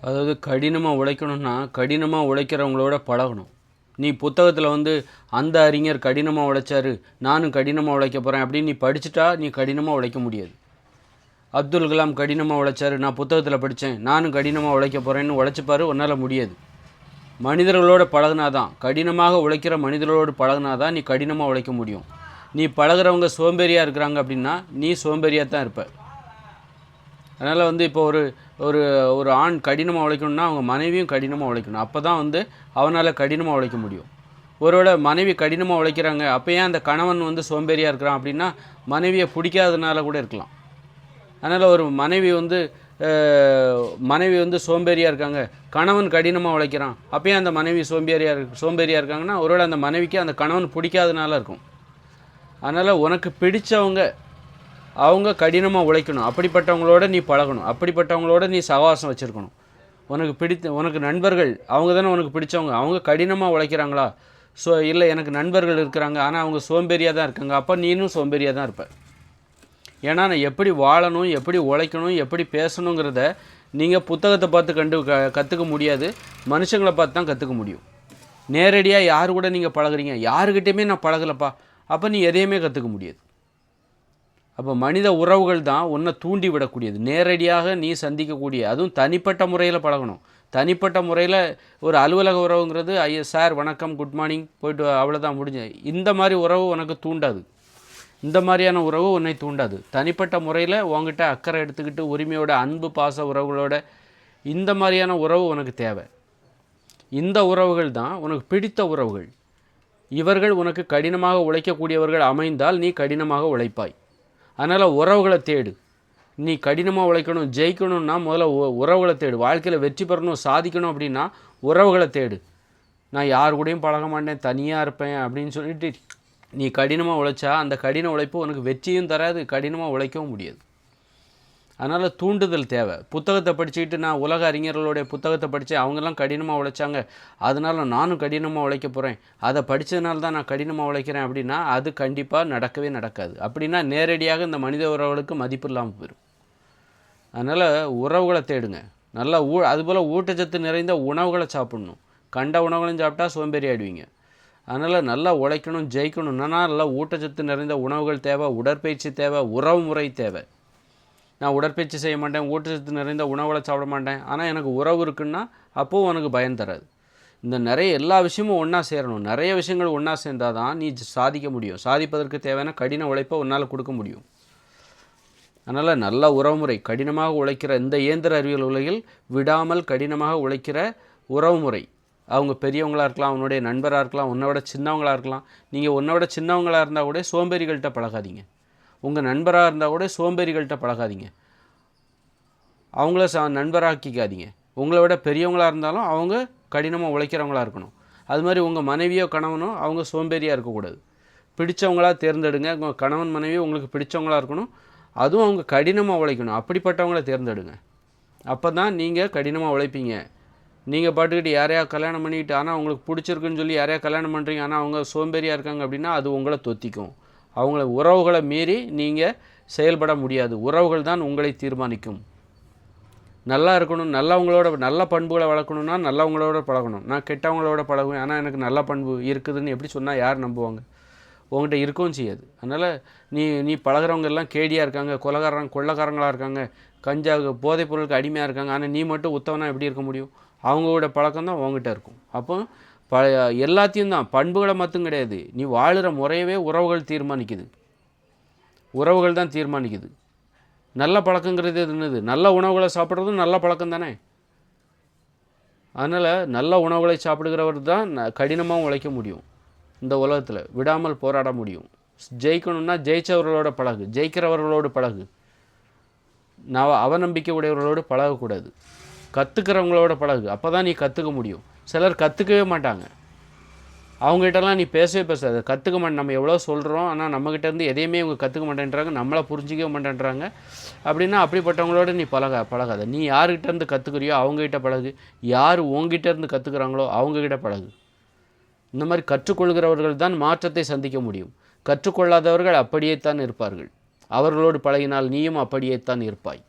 அதாவது கடினமாக உழைக்கணும்னா கடினமாக உழைக்கிறவங்களோட பழகணும். நீ புத்தகத்தில் வந்து அந்த அறிஞர் கடினமாக உழைச்சாரு நானும் கடினமாக உழைக்க போகிறேன் அப்படின்னு நீ படிச்சுட்டா நீ கடினமாக உழைக்க முடியாது. அப்துல் கலாம் கடினமாக உழைச்சாரு நான் புத்தகத்தில் படித்தேன் நானும் கடினமாக உழைக்க போகிறேன்னு உழைச்சிப்பாரு உன்னால் முடியாது. மனிதர்களோட பழகுனாதான் கடினமாக உழைக்கிற மனிதர்களோடு பழகுனாதான் நீ கடினமாக உழைக்க முடியும். நீ பழகுறவங்க சோம்பேறியாக இருக்கிறாங்க அப்படின்னா நீ சோம்பேறியாக தான் இருப்ப. அதனால் வந்து இப்போ ஒரு ஒரு ஒரு ஆண் கடினமாக உழைக்கணும்னா அவங்க மனைவியும் கடினமாக உழைக்கணும். அப்போ தான் வந்து அவனால் கடினமாக உழைக்க முடியும். ஒருவேளை மனைவி கடினமாக உழைக்கிறாங்க அப்போ ஏன் அந்த கணவன் வந்து சோம்பேறியாக இருக்கிறான் அப்படின்னா மனைவியை பிடிக்காதனால கூட இருக்கலாம். அதனால் ஒரு மனைவி வந்து மனைவி வந்து சோம்பேறியாக இருக்காங்க கணவன் கடினமாக உழைக்கிறான் அப்போ ஏன் அந்த மனைவி சோம்பேறியாக இருக்கு சோம்பேறியாக இருக்காங்கன்னா ஒருவேளை அந்த மனைவிக்கு அந்த கணவன் பிடிக்காதனால இருக்கும். அதனால் உனக்கு பிடித்தவங்க அவங்க கடினமாக உழைக்கணும். அப்படிப்பட்டவங்களோட நீ பழகணும். அப்படிப்பட்டவங்களோட நீ சகவாசம் வச்சுருக்கணும். உனக்கு பிடித்த உனக்கு நண்பர்கள் அவங்க தானே உனக்கு பிடிச்சவங்க. அவங்க கடினமாக உழைக்கிறாங்களா? ஸோ இல்லை எனக்கு நண்பர்கள் இருக்கிறாங்க. ஆனால் அவங்க சோம்பேறியாக தான் இருக்காங்க. அப்போ நீனும் சோம்பேறியாக தான் இருப்ப. ஏன்னா நான் எப்படி வாழணும் எப்படி உழைக்கணும் எப்படி பேசணுங்கிறத நீங்கள் புத்தகத்தை பார்த்து கண்டு க கற்றுக்க முடியாது. மனுஷங்களை பார்த்து தான் கற்றுக்க முடியும். நேரடியாக யார் கூட நீங்கள் பழகுறீங்க? யாருக்கிட்டேயுமே நான் பழகலப்பா. அப்போ நீ எதையுமே கற்றுக்க முடியாது. அப்போ மனித உறவுகள் தான் உன்னை தூண்டி விடக்கூடியது. நேரடியாக நீ சந்திக்கக்கூடிய அதுவும் தனிப்பட்ட முறையில் பழகணும். தனிப்பட்ட முறையில் ஒரு அலுவலக உறவுங்கிறது ஐயா சார் வணக்கம் குட் மார்னிங். போயிட்டு அவ்வளோதான் முடிஞ்ச. இந்த மாதிரி உறவு உனக்கு தூண்டாது. இந்த மாதிரியான உறவு உன்னை தூண்டாது. தனிப்பட்ட முறையில் உங்ககிட்ட அக்கறை எடுத்துக்கிட்டு உரிமையோட அன்பு பாச உறவுகளோட இந்த மாதிரியான உறவு உனக்கு தேவை. இந்த உறவுகள் தான் உனக்கு பிடித்த உறவுகள். இவர்கள் உனக்கு கடினமாக உழைக்கக்கூடியவர்கள் அமைந்தால் நீ கடினமாக உழைப்பாய். அதனால் உறவுகளை தேடு. நீ கடினமாக உழைக்கணும் ஜெயிக்கணும்னா முதல்ல உறவுகளை தேடு. வாழ்க்கையில் வெற்றி பெறணும் சாதிக்கணும் அப்படின்னா உறவுகளை தேடு. நான் யார் கூடயும் பழக மாட்டேன் தனியாக இருப்பேன் அப்படின்னு சொல்லிட்டு நீ கடினமாக உழைச்சா அந்த கடின உழைப்பு உனக்கு வெற்றியும் தராது கடினமாக உழைக்கவும் முடியாது. அதனால் தூண்டுதல் தேவை. புத்தகத்தை படிச்சுக்கிட்டு நான் உலக அறிஞர்களுடைய புத்தகத்தை படித்து அவங்கெல்லாம் கடினமாக உழைச்சாங்க. அதனால் நானும் கடினமாக உழைக்க போகிறேன் அதை படித்ததுனால தான் நான் கடினமாக உழைக்கிறேன் அப்படின்னா அது கண்டிப்பாக நடக்கவே நடக்காது. அப்படின்னா நேரடியாக இந்த மனித உறவுகளுக்கு மதிப்பு இல்லாமல் போயிடும் அதனால் உறவுகளை தேடுங்க. நல்லா ஊ அதுபோல் ஊட்டச்சத்து நிறைந்த உணவுகளை சாப்பிடணும். கண்ட உணவுகளையும் சாப்பிட்டா சோம்பேறி ஆயிடுவீங்க. அதனால் நல்லா உழைக்கணும் ஜெயிக்கணும்னா நல்லா ஊட்டச்சத்து நிறைந்த உணவுகள் தேவை உடற்பயிற்சி தேவை உறவு முறை தேவை. நான் உடற்பயிற்சி செய்ய மாட்டேன் ஊட்டச்சத்து நிறைந்த உணவுகளை சாப்பிட மாட்டேன். ஆனால் எனக்கு உறவு இருக்குன்னா அப்போவும் உனக்கு பயம் தராது. இந்த நிறைய எல்லா விஷயமும் ஒன்றா சேரணும். நிறைய விஷயங்கள் ஒன்றா சேர்ந்தால் தான் நீ சாதிக்க முடியும். சாதிப்பதற்கு தேவையான கடின உழைப்பை உன்னால் கொடுக்க முடியும். அதனால் நல்ல உறவுமுறை கடினமாக உழைக்கிற இந்த இயந்திர அறிவியல் உலகில் விடாமல் கடினமாக உழைக்கிற உறவுமுறை. அவங்க பெரியவங்களாக இருக்கலாம் உன்னுடைய நண்பராக இருக்கலாம் உன்னை விட சின்னவங்களாக இருக்கலாம். நீங்கள் உன்னை விட சின்னவங்களாக இருந்தால் கூட சோம்பேறிகள்கிட்ட பழகாதீங்க. உங்கள் நண்பராக இருந்தால் கூட சோம்பேறிகள்கிட்ட பழகாதீங்க. அவங்கள ச நண்பராக்கிக்காதீங்க. உங்களை விட பெரியவங்களாக இருந்தாலும் அவங்க கடினமாக உழைக்கிறவங்களா இருக்கணும். அது மாதிரி உங்கள் மனைவியோ கணவனோ அவங்க சோம்பேறியாக இருக்கக்கூடாது. பிடிச்சவங்களா தேர்ந்தெடுங்க. உங்கள் கணவன் மனைவி உங்களுக்கு பிடிச்சவங்களா இருக்கணும். அதுவும் அவங்க கடினமாக உழைக்கணும். அப்படிப்பட்டவங்கள தேர்ந்தெடுங்க. அப்போ தான் நீங்கள் கடினமாக உழைப்பீங்க. நீங்கள் பாட்டுக்கிட்டு யாரையா கல்யாணம் பண்ணிக்கிட்டு ஆனால் உங்களுக்கு பிடிச்சிருக்குன்னு சொல்லி யாரையா கல்யாணம் பண்ணுறீங்க ஆனால் அவங்க சோம்பேறியாக இருக்காங்க அப்படின்னா அது உங்களை தொத்திக்கும். அவங்கள உறவுகளை மீறி நீங்கள் செயல்பட முடியாது. உறவுகள் தான் உங்களை தீர்மானிக்கும். நல்லா இருக்கணும் நல்லவங்களோட நல்ல பண்புகளை வளர்க்கணும்னா நல்லவங்களோட பழகணும். நான் கெட்டவங்களோட பழகுவேன் ஆனால் எனக்கு நல்ல பண்பு இருக்குதுன்னு எப்படி சொன்னால் யார் நம்புவாங்க? உங்கள்கிட்ட இருக்கவும் செய்யாது. அதனால் நீ நீ பழகுறவங்க எல்லாம் கேடியாக இருக்காங்க கொலகாரங்க கொள்ளக்காரங்களாக இருக்காங்க கஞ்சா போதைப் பொருளுக்கு அடிமையாக இருக்காங்க ஆனால் நீ மட்டும் உத்தவனாக எப்படி இருக்க முடியும்? அவங்களோட பழக்கம் தான் உங்ககிட்ட இருக்கும். அப்போ ப எல்லாத்தையும் தான். பண்புகளை மட்டும் கிடையாது. நீ வாழ்கிற முறையவே உறவுகள் தீர்மானிக்குது. உறவுகள் தான் தீர்மானிக்குது. நல்ல பழக்கங்கிறது என்னது? நல்ல உணவுகளை சாப்பிட்றதும் நல்ல பழக்கம் தானே? அதனால் நல்ல உணவுகளை சாப்பிடுகிறவர் தான் கடினமாக கடினமாகவும் உழைக்க முடியும். இந்த உலகத்தில். விடாமல் போராட முடியும். ஜெயிக்கணும்னா ஜெயிச்சவர்களோட பழகு. ஜெயிக்கிறவர்களோடு பழகு. நான் அவநம்பிக்கை உடையவர்களோடு பழகக்கூடாது. கற்றுக்கிறவங்களோட பழகு. அப்போ தான் நீ கற்றுக்க முடியும். சிலர் கற்றுக்கவே மாட்டாங்க. அவங்ககிட்டலாம் நீ பேசவே பேசாத. கற்றுக்க மாட்டேன் நம்ம எவ்வளோ சொல்கிறோம் ஆனால் நம்மக்கிட்ட இருந்து எதையுமே இவங்க கற்றுக்க மாட்டேன்றாங்க நம்மளை புரிஞ்சிக்கவே மாட்டேன்றாங்க. அப்படின்னா அப்படிப்பட்டவங்களோட நீ பழக பழகாத. நீ யார்கிட்ட இருந்து கற்றுக்குறியோ அவங்ககிட்ட பழகு. யார் உங்ககிட்ட இருந்து கற்றுக்குறாங்களோ அவங்ககிட்ட பழகு. இந்த மாதிரி கற்றுக்கொள்கிறவர்கள் தான் மாற்றத்தை சந்திக்க முடியும். கற்றுக்கொள்ளாதவர்கள் அப்படியே தான் இருப்பார்கள். அவர்களோடு பழகினால் நீயும் அப்படியே தான் இருப்பாய்.